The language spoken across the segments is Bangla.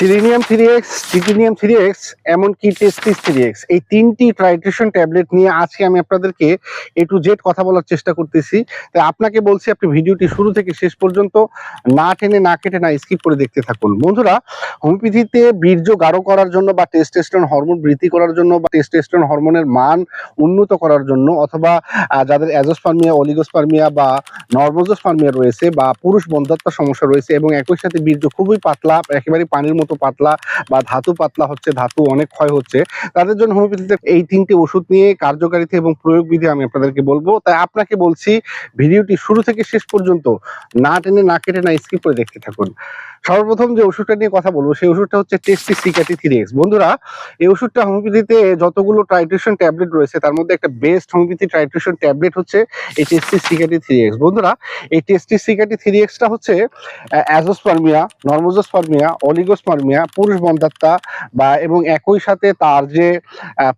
Selenium three X titanium three X এমনকি টেস্টিস থ্রি এক্স এই তিনটি ট্রাইট্রেশন ট্যাবলেট নিয়ে আজকে আমি আপনাদেরকে এ টু জেড কথা বলার চেষ্টা করতেছি। তাই আপনাকে বলছি, আপনি ভিডিওটি শুরু থেকে শেষ পর্যন্ত না টেনে, না কেটে, না স্কিপ করে দেখতে থাকুন। বন্ধুরা, হোমিওপ্যাথিতে বীর্য গাঢ় করার জন্য বা টেস্টেস্টন হরমোন বৃদ্ধি করার জন্য বা টেস্টেস্টন হরমোনের মান উন্নত করার জন্য অথবা যাদের অ্যাজোস্পার্মিয়া, অলিগোস্পার্মিয়া বা নর্মোজোস্পার্মিয়া রয়েছে বা পুরুষ বন্ধাত্মার সমস্যা রয়েছে এবং একই সাথে বীর্য খুবই পাতলা একেবারে পানির মতো পাতলা বা ধাতু পাতলা হচ্ছে, ধাতু অনেক ক্ষয় হচ্ছে। তাদের জন্য হোমিওপ্যাথিতে এই তিনটি ওষুধ নিয়ে কার্যকারিতা এবং প্রয়োগ বিধি আমি আপনাদেরকে বলব। তাই আপনাকে বলছি, ভিডিওটি শুরু থেকে শেষ পর্যন্ত না টেনে, না কেটে, না স্কিপ করে দেখতে থাকুন। সর্বপ্রথম যে ওষুধটা নিয়ে কথা বলব, সেই ওষুধটা হচ্ছে টেস্টি সিকাটি থ্রি এক্স বন্ধুরা, এই ওষুধটা হোমিওপ্যাথিতে যতগুলো ট্রাইট্রেশন ট্যাবলেট রয়েছে, তার মধ্যে একটা বেস্ট হোমিওপ্যাথি ট্রাইট্রেশন ট্যাবলেট হচ্ছে এই টেস্টি সিকাটি থ্রি এক্স বন্ধুরা, এই টেস্টি সিকাটি থ্রি এক্সটা হচ্ছে অ্যাজোস্পার্মিয়া নর্মোজোস্পার্মিয়া অলিগোস্পার্মিয়া পুরুষ বন্ধাত্তা বা এবং একই সাথে তার যে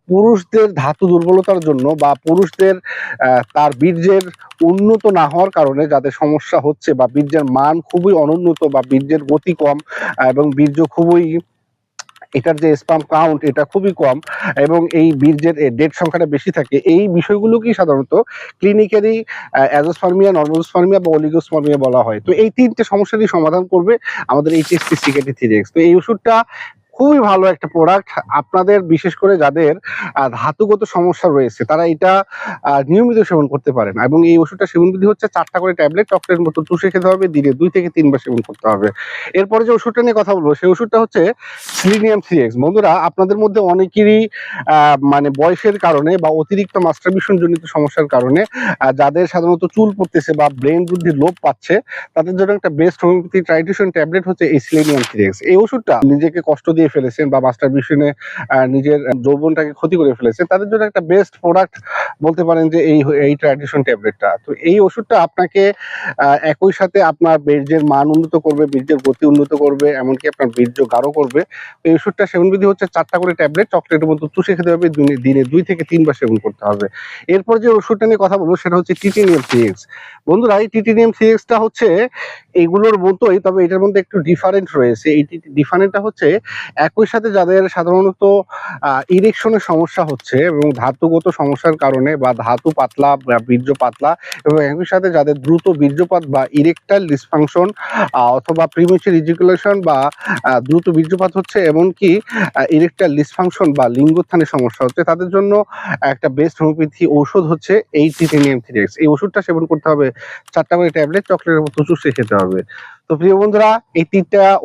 পুরুষদের ধাতু দুর্বলতার জন্য বা পুরুষদের তার বীর্যের উন্নত না হওয়ার কারণে যাদের সমস্যা হচ্ছে বা বীর্যের মান খুবই অনুন্নত বা বীর্যের গতি কম এবং বীর্য খুবই এটার যে স্পাম কাউন্ট এটা খুবই কম এবং এই বীর্যের ডেট সংখ্যাটা বেশি থাকে। এই বিষয়গুলো কি সাধারণত ক্লিনিক্যালি অ্যাজোসফার্মিয়া নর্মোস্পার্মিয়া বা অলিগোসফার্মিয়া বলা হয়। তো এই তিনটে সমস্যারই সমাধান করবে আমাদের এইচএসপি সিকেটি থ্রি তো এই ওষুধটা খুবই ভালো একটা প্রোডাক্ট আপনাদের, বিশেষ করে যাদের ধাতুগত সমস্যা রয়েছে, তারা এটা নিয়মিত সেবন করতে পারেন। এবং এই ওষুধটা সেবন বিধি হচ্ছে চারটা করে ট্যাবলেট চকলেটের মতো চুষে খেতে হবে, দিনে দুই থেকে তিনবার সেবন করতে হবে। এরপরে যে ওষুধটা নিয়ে কথা বলব, সেই ওষুধটা হচ্ছে সিলিনিয়াম থ্রি এক্স বন্ধুরা, আপনাদের মধ্যে অনেকেরই মানে বয়সের কারণে বা অতিরিক্ত মাস্টারবিশন জনিত সমস্যার কারণে যাদের সাধারণত চুল পড়তেছে বা ব্রেন বুদ্ধির লোপ পাচ্ছে, তাদের জন্য একটা বেস্ট হোমিওপ্যাথি ট্রাইটিউশন ট্যাবলেট হচ্ছে এই সিলিনিয়াম থ্রি এক্স এই ওষুধটা নিজেকে কষ্ট দিয়ে ফেলেছেন বা মাস্টারবিশনে নিজের যৌবনটাকে ক্ষতি করে ফেলেছেন, তাদের জন্য একটা বেস্ট প্রোডাক্ট বলতে পারেন যে এই এই ট্রাইটিউশন ট্যাবলেটটা তো এই ওষুধটা আপনাকে একই সাথে আপনার বীর্যের মান উন্নত করবে, বীর্যের গতি উন্নত করবে, এমনকি আপনার বীর্য গাঢ় করবে। তো এই ওষুধটা সেবন বিধি হচ্ছে চারটা করে ট্যাবলেট চকলেটের মতো চুষে খেতে হবে দিনে দুই থেকে তিনবার সেবন করতে হবে। এরপর যে ওষুধটা নিয়ে কথা বলব সেটা হচ্ছে টিটিনিয়াম সিএক্স বন্ধুরা, এই টিটিনিয়াম সিএক্সটা হচ্ছে, এগুলোর মতোই, তবে এটার মধ্যে একটু ডিফারেন্ট রয়েছে। এই ডিফারেন্টটা হচ্ছে একই সাথে যাদের সাধারণত ইরেকশনের সমস্যা হচ্ছে এবং ধাতুগত সমস্যার কারণে বা ধাতু পাতলা বীর্য পাতলা এবং একই সাথে যাদের দ্রুত বীর্যপাত বা ইরেকটাইল ডিসফাংশন অথবা প্রিমেচুর ইজিকুলেশন বা দ্রুত বীর্যপাত হচ্ছে এমনকি ইরেকটাইল ডিসফাংশন বা লিঙ্গোত্থানের সমস্যা হচ্ছে, তাদের জন্য একটা বেস্ট হোমিওপ্যাথি ঔষধ হচ্ছে এই টিটেনিয়াম থ্রি এক্স এই ওষুধটা সেবন করতে হবে চারটা করে ট্যাবলেট চকলেটের মতো চুষে খেতে হবে। তো প্রিয় বন্ধুরা, এই তিনটা